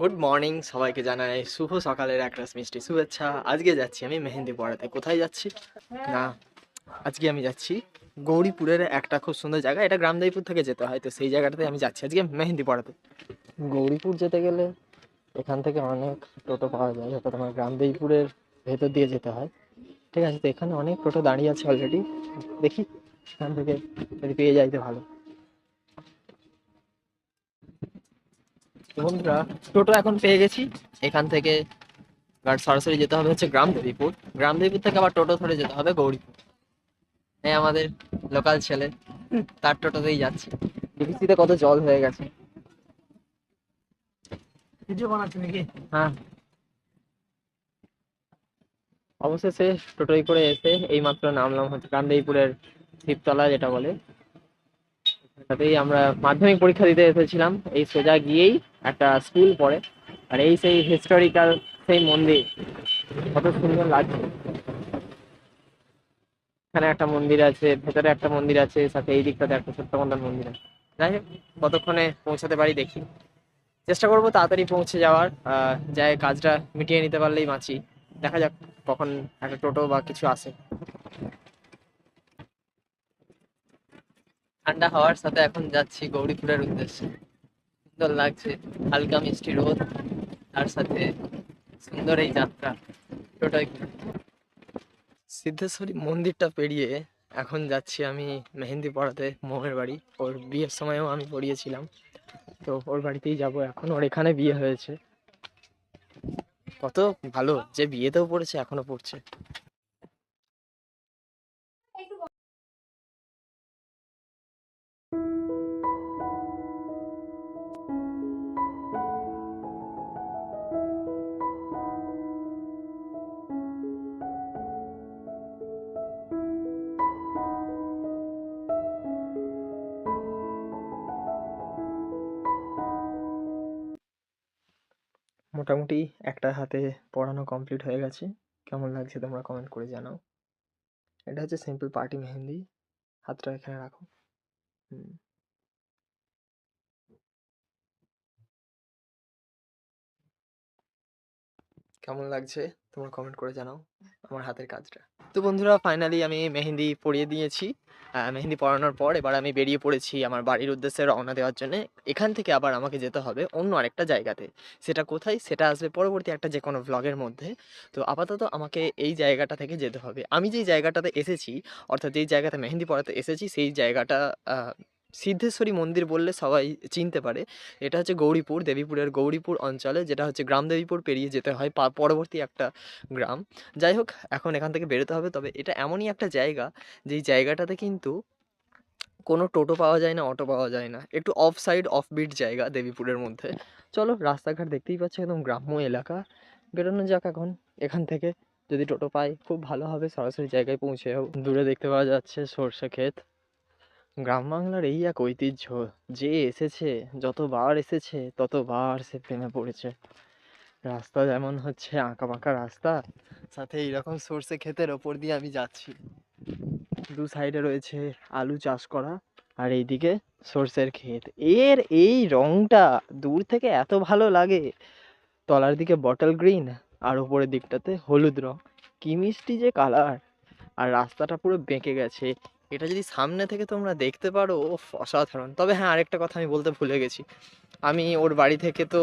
Good morning সবাইকে জানাই শুভ সকালের এক রাস মিষ্টি শুভেচ্ছা। আজকে যাচ্ছি আমি মেহেন্দি পড়াতে। কোথায় যাচ্ছি? না, আজকে আমি যাচ্ছি গৌরীপুরের একটা খুব সুন্দর জায়গা। এটা গ্রামদাইপুর থেকে যেতে হয়, তো সেই জায়গাটাতে আমি যাচ্ছি আজকে মেহেন্দি পড়াতে। গৌরীপুর যেতে গেলে এখান থেকে অনেক টোটো পাওয়া যায় যাতে তোমার গ্রামদাইপুরের ভেতর দিয়ে যেতে হয়। ঠিক আছে, তো এখানে অনেক টোটো দাঁড়িয়ে আছে অলরেডি দেখি, এখান থেকে যদি পেয়ে যাইতে ভালো। তো বন্ধুরা টোটো এখন পেয়ে গেছি। এখান থেকে গাড়ি সরাসরি যেতে হবে হচ্ছে গ্রামদেবীপুর। গ্রামদেবীপুর থেকে আবার টোটো ধরে যেতে হবে গৌরীপুর। এই আমাদের লোকাল ছেলে তার টোটোতেই যাচ্ছি। ডিভিসিতে কত জল হয়ে গেছে। ভিডিও বানাচ্ছি নাকি? হ্যাঁ। অবশেষে টোটোয় করে এসে এই মাত্র নামলাম হচ্ছে গান্ধীপুরের শিবতলা যেটা বলে। তাতেই আমরা মাধ্যমিক পরীক্ষা দিতে এসেছিলাম। এই সোজা গিয়েই একটা স্কুল পড়ে। আর এই সেই হিস্টোরিক্যাল সেই মন্দির, কত সুন্দর লাগছে। এখানে একটা মন্দির আছে, ভেতরে একটা মন্দির আছে, সাথে এই দিকটাতে একটা ছোট্ট মন্দির আছে। যাই হোক, কতক্ষণে পৌঁছাতে পারি দেখি। চেষ্টা করব তাড়াতাড়ি পৌঁছে যাওয়ার। যাই কাজটা মিটিয়ে নিতে পারলেই বাঁচি। দেখা যাক কখন একটা টোটো বা কিছু আসে। ঠান্ডা হওয়ার সাথে এখন যাচ্ছি গৌরীপুরের উদ্দেশ্যে। সুন্দর লাগছে, হালকা মিষ্টি রোদ, তার সাথে সুন্দর এই যাত্রা। টোটোয় সিদ্ধেশ্বরী মন্দিরটা পেরিয়ে এখন যাচ্ছি আমি মেহেন্দি পড়াতে মোহের বাড়ি। ওর বিয়ের সময়ও আমি পড়িয়েছিলাম, তো ওর বাড়িতেই যাব এখন। ওর এখানে বিয়ে হয়েছে। কত ভালো, যে বিয়েতেও পড়েছে, এখনও পড়ছে। মোটামুটি একটা হাতে পড়ানো কমপ্লিট হয়ে গেছে। কেমন লাগছে তোমরা কমেন্ট করে জানাও। এটা হচ্ছে সিম্পল পার্টি মেহেন্দি হাতটা এখানে রাখো। হুম। কেমন লাগছে? তোমরা কমেন্ট করে জানাও আমার হাতের কাজটা। তো বন্ধুরা ফাইনালি আমি মেহেন্দি পরিয়ে দিয়েছি। মেহেন্দি পরানোর পর এবার আমি বেরিয়ে পড়েছি আমার বাড়ির উদ্দেশ্যে রওনা দেওয়ার জন্য। এখান থেকে আবার আমাকে যেতে হবে অন্য আরেকটা জায়গাতে। সেটা কোথায়? সেটা আসবে পরবর্তী একটা যে কোনো ভ্লগের মধ্যে। তো আপাতত আমাকে এই জায়গাটা থেকে যেতে হবে। আমি যেই জায়গাটাতে এসেছি অর্থাৎ যেই জায়গাতে মেহেন্দি পড়াতে এসেছি সেই জায়গাটা সিদ্ধেশ্বরী মন্দির বললে সবাই চিনতে পারে। এটা হচ্ছে গৌরীপুর, দেবীপুরের গৌরীপুর অঞ্চলে, যেটা হচ্ছে গ্রাম দেবীপুর, পেরিয়ে যেতে হয় পরবর্তী একটা গ্রাম। যাই হোক, এখন এখান থেকে বেরোতে হবে, তবে এটা এমনই একটা জায়গা, যেই জায়গাটাতে কিন্তু কোনো টোটো পাওয়া যায় না, অটো পাওয়া যায় না। একটু অফ সাইড অফ বিট জায়গা দেবীপুরের মধ্যে। চলো, রাস্তাঘাট দেখতেই পাচ্ছ, একদম গ্রাম্য এলাকা। বেরোনো যাক এখন, এখান থেকে। যদি টোটো পাই, খুব ভালো হবে, সরাসরি জায়গায় পৌঁছে দূরে দেখতে পাওয়া যাচ্ছে সর্ষে ক্ষেত। গ্রাম বাংলার এই এক ঐতিহ্য যে এসেছে, যতবার এসেছে, ততবার সে প্রেমে পড়েছে। রাস্তা যেমন হচ্ছে আঁকা বাঁকা রাস্তা, সাথে এইরকম সর্ষে ক্ষেতের ওপর দিয়ে আমি যাচ্ছি। দু সাইডে রয়েছে আলু চাষ করা আর এইদিকে সর্ষের ক্ষেত। এর এই রংটা দূর থেকে এত ভালো লাগে। তলার দিকে বটল গ্রিন আর উপরের দিকটাতে হলুদ রং। কি মিষ্টি যে কালার! আর রাস্তাটা পুরো বেঁকে গেছে। এটা যদি সামনে থেকে তোমরা দেখতে পারো ও অসাধারণ। তবে হ্যাঁ আরেকটা কথা আমি বলতে ভুলে গেছি। আমি ওর বাড়ি থেকে তো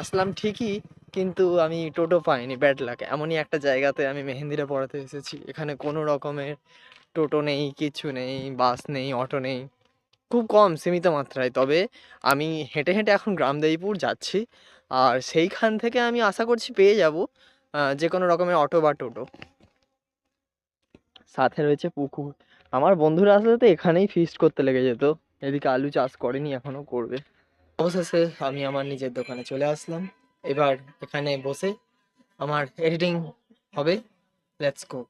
আসলাম ঠিকই, কিন্তু আমি টোটো পাইনি, ব্যাড লাক। এমনই একটা জায়গাতে আমি মেহেন্দিটা পড়াতে এসেছি। এখানে কোনো রকমের টোটো নেই, কিছু নেই, বাস নেই, অটো নেই। খুব কম, সীমিত মাত্রায়। তবে আমি হেঁটে হেঁটে এখন গ্রামদেবীপুর যাচ্ছি। আর সেইখান থেকে আমি আশা করছি পেয়ে যাব যে কোনো রকমের অটো বা টোটো। সাথে রয়েছে পুকুর। আমার বন্ধুরা আসলে তো এখানেই ফিস্ট করতে লেগে যেত। এদিকে আলু চাষ করেনি এখনও করবে। অবশেষে আমি আমার নিজের দোকানে চলে আসলাম। এবার এখানে বসে আমার এডিটিং হবে। Let's go